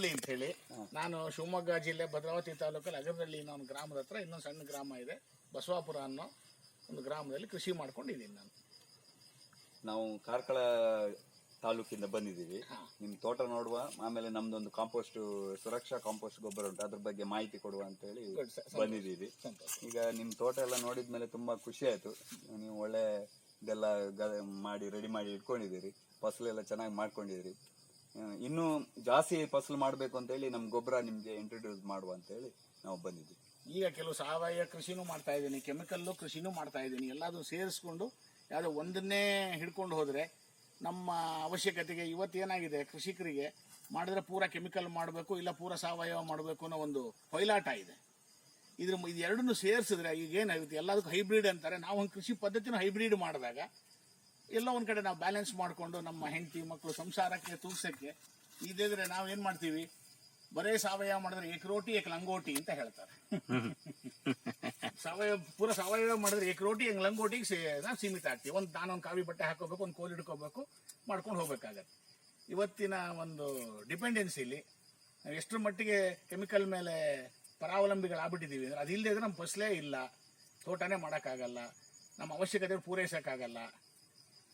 ಸುರುಳಿ ಅಂತ ಹೇಳಿ ನಾನು ಶಿವಮೊಗ್ಗ ಜಿಲ್ಲೆ ಭದ್ರಾವತಿ ತಾಲೂಕಲ್ಲಿ ಅಗರದಲ್ಲಿ ಅನ್ನೋ ಒಂದು ಗ್ರಾಮದ ಹತ್ರ ಇನ್ನೊಂದು ಸಣ್ಣ ಗ್ರಾಮ ಇದೆ ಬಸವಾಪುರ ಅನ್ನೋ ಒಂದು ಗ್ರಾಮದಲ್ಲಿ ಕೃಷಿ ಮಾಡ್ಕೊಂಡಿದ್ದೀನಿ ನಾನು. ನಾವು ಕಾರ್ಕಳ ತಾಲೂಕಿಂದ ಬಂದಿದ್ದೀವಿ. ನಿಮ್ಮ ತೋಟ ನೋಡುವ ಆಮೇಲೆ ನಮ್ದೊಂದು ಕಾಂಪೋಸ್ಟ್ ಸುರಕ್ಷಾ ಕಾಂಪೋಸ್ಟ್ ಗೊಬ್ಬರ ಉಂಟು ಅದ್ರ ಬಗ್ಗೆ ಮಾಹಿತಿ ಕೊಡುವ ಅಂತ ಹೇಳಿ ಬಂದಿದ್ದೀವಿ. ಈಗ ನಿಮ್ಮ ತೋಟ ಎಲ್ಲ ನೋಡಿದ್ಮೇಲೆ ತುಂಬಾ ಖುಷಿ ಆಯ್ತು. ನೀವು ಒಳ್ಳೆ ಇದೆಲ್ಲ ಗ- ಮಾಡಿ ರೆಡಿ ಮಾಡಿ ಇಟ್ಕೊಂಡಿದ್ದೀರಿ. ಫಸಲೆಲ್ಲ ಚೆನ್ನಾಗಿ ಮಾಡ್ಕೊಂಡಿದ್ದೀರಿ. ಇನ್ನು ಜಾಸ್ತಿ ಫಸಲು ಮಾಡಬೇಕು ಅಂತ ಹೇಳಿ ನಮ್ಮ ಗೊಬ್ಬರ ನಿಮಗೆ ಇಂಟ್ರೊಡ್ಯೂಸ್ ಮಾಡುವ ಅಂತ ಹೇಳಿ ನಾವು ಬಂದಿದ್ದೀವಿ ಈಗ ಕೆಲವು ಸಾವಯವ ಕೃಷಿನೂ ಮಾಡ್ತಾ ಇದ್ದೀನಿ ಕೆಮಿಕಲ್ಲು ಕೃಷಿನೂ ಮಾಡ್ತಾ ಇದ್ದೀನಿ, ಎಲ್ಲದೂ ಸೇರಿಸ್ಕೊಂಡು ಯಾವುದೋ ಒಂದನ್ನೇ ಹಿಡ್ಕೊಂಡು ಹೋದರೆ ನಮ್ಮ ಅವಶ್ಯಕತೆಗೆ ಇವತ್ತೇನಾಗಿದೆ ಕೃಷಿಕರಿಗೆ ಮಾಡಿದ್ರೆ ಪೂರ ಕೆಮಿಕಲ್ ಮಾಡಬೇಕು, ಇಲ್ಲ ಪೂರ ಸಾವಯವ ಮಾಡಬೇಕು ಅನ್ನೋ ಒಂದು ಹೊಯ್ಲಾಟ ಇದೆ. ಇದ್ರ ಇದೆರಡನ್ನೂ ಸೇರಿಸಿದ್ರೆ ಈಗ ಏನಾಗುತ್ತೆ, ಎಲ್ಲದಕ್ಕೂ ಹೈಬ್ರಿಡ್ ಅಂತಾರೆ, ನಾವು ಒಂದು ಕೃಷಿ ಪದ್ಧತಿನ ಹೈಬ್ರಿಡ್ ಮಾಡಿದಾಗ ಎಲ್ಲೋ ಒಂದು ಕಡೆ ನಾವು ಬ್ಯಾಲೆನ್ಸ್ ಮಾಡಿಕೊಂಡು ನಮ್ಮ ಹೆಂಡತಿ ಮಕ್ಕಳು ಸಂಸಾರಕ್ಕೆ ತೂಗ್ಸಕ್ಕೆ ಇದ್ದಿದ್ರೆ ನಾವು ಏನು ಮಾಡ್ತೀವಿ? ಬರೇ ಸಾವಯವ ಮಾಡಿದ್ರೆ ಏಕರೋಟಿ ಏಕ್ ಲಂಗೋಟಿ ಅಂತ ಹೇಳ್ತಾರೆ. ಸಾವಯವ, ಪೂರ ಸಾವಯವ ಮಾಡಿದ್ರೆ ಏಕ್ ಹೆಂಗ್ ಲಂಗೋಟಿಗೆ ಸೀಮಿತ ಆಗ್ತೀವಿ. ಒಂದು ನಾನೊಂದು ಕಾವಿ ಬಟ್ಟೆ ಹಾಕೋಬೇಕು, ಒಂದು ಕೋಲ್ ಇಟ್ಕೋಬೇಕು, ಮಾಡ್ಕೊಂಡು ಹೋಗ್ಬೇಕಾಗತ್ತೆ. ಇವತ್ತಿನ ಒಂದು ಡಿಪೆಂಡೆನ್ಸಿಲಿ ಎಷ್ಟರ ಮಟ್ಟಿಗೆ ಕೆಮಿಕಲ್ ಮೇಲೆ ಪರಾವಲಂಬಿಗಳಾಗ್ಬಿಟ್ಟಿದ್ದೀವಿ ಅಂದ್ರೆ ಅದಿಲ್ಲದೆ ಇಲ್ಲದೆ ನಮ್ಮ ಫಸಲೇ ಇಲ್ಲ. ತೋಟನೇ ಮಾಡೋಕ್ಕಾಗಲ್ಲ. ನಮ್ಮ ಅವಶ್ಯಕತೆ ಪೂರೈಸೋಕ್ಕಾಗಲ್ಲ.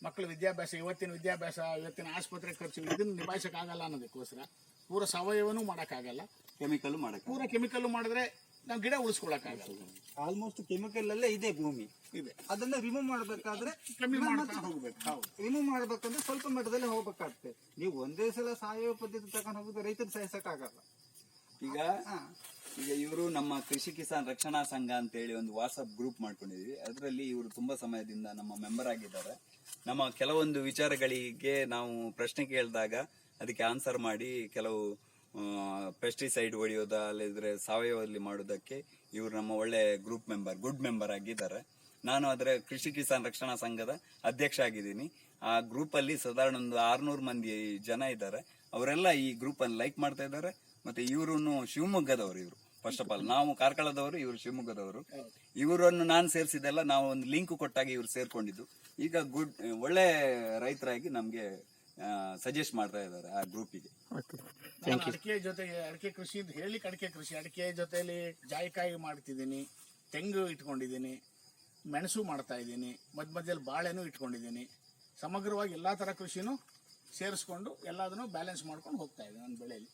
ಮಕ್ಕಳ ವಿದ್ಯಾಭ್ಯಾಸ ಇವತ್ತಿನ ವಿದ್ಯಾಭ್ಯಾಸ ಇವತ್ತಿನ ಆಸ್ಪತ್ರೆ ಖರ್ಚು ಇದನ್ನು ನಿಭಾಯಿಸೋಕ್ಕಾಗಲ್ಲ ಅನ್ನೋದಕ್ಕೋಸ್ಕರ ಪೂರ ಸಾವಯವನೂ ಮಾಡೋಕ್ಕಾಗಲ್ಲ. ಕೆಮಿಕಲ್ ಮಾಡಕ್ಕೆ ಪೂರ ಕೆಮಿಕಲ್ ಮಾಡಿದ್ರೆ ನಾವು ಗಿಡ ಉಳಿಸ್ಕೊಳಕ್ಕಾಗಲ್ಲ. ಆಲ್ಮೋಸ್ಟ್ ಕೆಮಿಕಲ್ ಅಲ್ಲೇ ಇದೆ ಭೂಮಿ. ಇದೆ. ಅದನ್ನ ರಿಮೂವ್ ಮಾಡಬೇಕಾದ್ರೆ ಕಮ್ಮಿ ಮಾಡ್ತಾ ಹೋಗ್ಬೇಕು. ರಿಮೂವ್ ಮಾಡಬೇಕಂದ್ರೆ ಸ್ವಲ್ಪ ಮಟ್ಟದಲ್ಲಿ ಹೋಗ್ಬೇಕಾಗ್ತದೆ. ನೀವು ಒಂದೇ ಸಲ ಸಾವಯವ ಪದ್ಧತಿ ತಗೊಂಡು ಹೋಗಿದ್ರೆ ರೈತರು ಸಹಿಸಕ್ಕಾಗಲ್ಲ. ಈಗ ಈಗ ಇವರು ನಮ್ಮ ಕೃಷಿ ಕಿಸಾನ್ ರಕ್ಷಣಾ ಸಂಘ ಅಂತ ಹೇಳಿ ಒಂದು ವಾಟ್ಸಪ್ ಗ್ರೂಪ್ ಮಾಡ್ಕೊಂಡಿದೀವಿ. ಅದರಲ್ಲಿ ಇವರು ತುಂಬಾ ಸಮಯದಿಂದ ನಮ್ಮ ಮೆಂಬರ್ ಆಗಿದ್ದಾರೆ. ನಮ್ಮ ಕೆಲವೊಂದು ವಿಚಾರಗಳಿಗೆ ನಾವು ಪ್ರಶ್ನೆ ಕೇಳಿದಾಗ ಅದಕ್ಕೆ ಆನ್ಸರ್ ಮಾಡಿ ಕೆಲವು ಪೆಸ್ಟಿಸೈಡ್ ಹೊಡೆಯೋದ ಅಲ್ಲಿದ್ರೆ ಸಾವಯವದಲ್ಲಿ ಮಾಡೋದಕ್ಕೆ ಇವರು ನಮ್ಮ ಒಳ್ಳೆ ಗ್ರೂಪ್ ಮೆಂಬರ್ ಗುಡ್ ಮೆಂಬರ್ ಆಗಿದ್ದಾರೆ. ನಾನು ಅದರ ಕೃಷಿ ಕಿಸಾನ್ ರಕ್ಷಣಾ ಸಂಘದ ಅಧ್ಯಕ್ಷ ಆಗಿದ್ದೀನಿ. ಆ ಗ್ರೂಪ್ ಅಲ್ಲಿ ಸಾಧಾರಣ ಒಂದು ಆರ್ನೂರು ಮಂದಿ ಜನ ಇದ್ದಾರೆ. ಅವರೆಲ್ಲ ಈ ಗ್ರೂಪ್ ಅನ್ನು ಲೈಕ್ ಮಾಡ್ತಾ ಇದ್ದಾರೆ. ಮತ್ತೆ ಇವರನ್ನು ಶಿವಮೊಗ್ಗದವರು ಇವರು ಫಸ್ಟ್ ಆಫ್ ಆಲ್ ನಾವು ಕಾರ್ಕಳದವರು ಇವರು ಶಿವಮೊಗ್ಗದವರು. ಇವರನ್ನು ನಾನು ಸೇರಿಸಿದೆಲ್ಲ ನಾವು ಒಂದು ಲಿಂಕ್ ಕೊಟ್ಟಾಗ ಇವರು ಸೇರ್ಕೊಂಡಿದ್ದು. ಈಗ ಗುಡ್ ಒಳ್ಳೆ ರೈತರಾಗಿ ನಮ್ಗೆ ಸಜೆಸ್ಟ್ ಮಾಡ್ತಾ ಇದ್ದಾರೆ ಆ ಗ್ರೂಪಿಗೆ ಅಡಿಕೆ ಜೊತೆಗೆ ಅಡಿಕೆ ಕೃಷಿ ಅಂತ ಹೇಳಿ ಅಡಿಕೆ ಕೃಷಿ. ಅಡಿಕೆ ಜೊತೆಲಿ ಜಾಯಿಕಾಯಿ ಮಾಡ್ತಿದ್ದೀನಿ ತೆಂಗು ಇಟ್ಕೊಂಡಿದ್ದೀನಿ ಮೆಣಸು ಮಾಡ್ತಾ ಇದ್ದೀನಿ ಮಧ್ಯ ಮಧ್ಯದಲ್ಲಿ ಬಾಳೆನೂ ಇಟ್ಕೊಂಡಿದ್ದೀನಿ. ಸಮಗ್ರವಾಗಿ ಎಲ್ಲಾ ತರ ಕೃಷಿನೂ ಸೇರಿಸ್ಕೊಂಡು ಎಲ್ಲದನ್ನು ಬ್ಯಾಲೆನ್ಸ್ ಮಾಡ್ಕೊಂಡು ಹೋಗ್ತಾ ಇದ್ದೀನಿ ನನ್ನ ಬೆಳೆಯಲ್ಲಿ.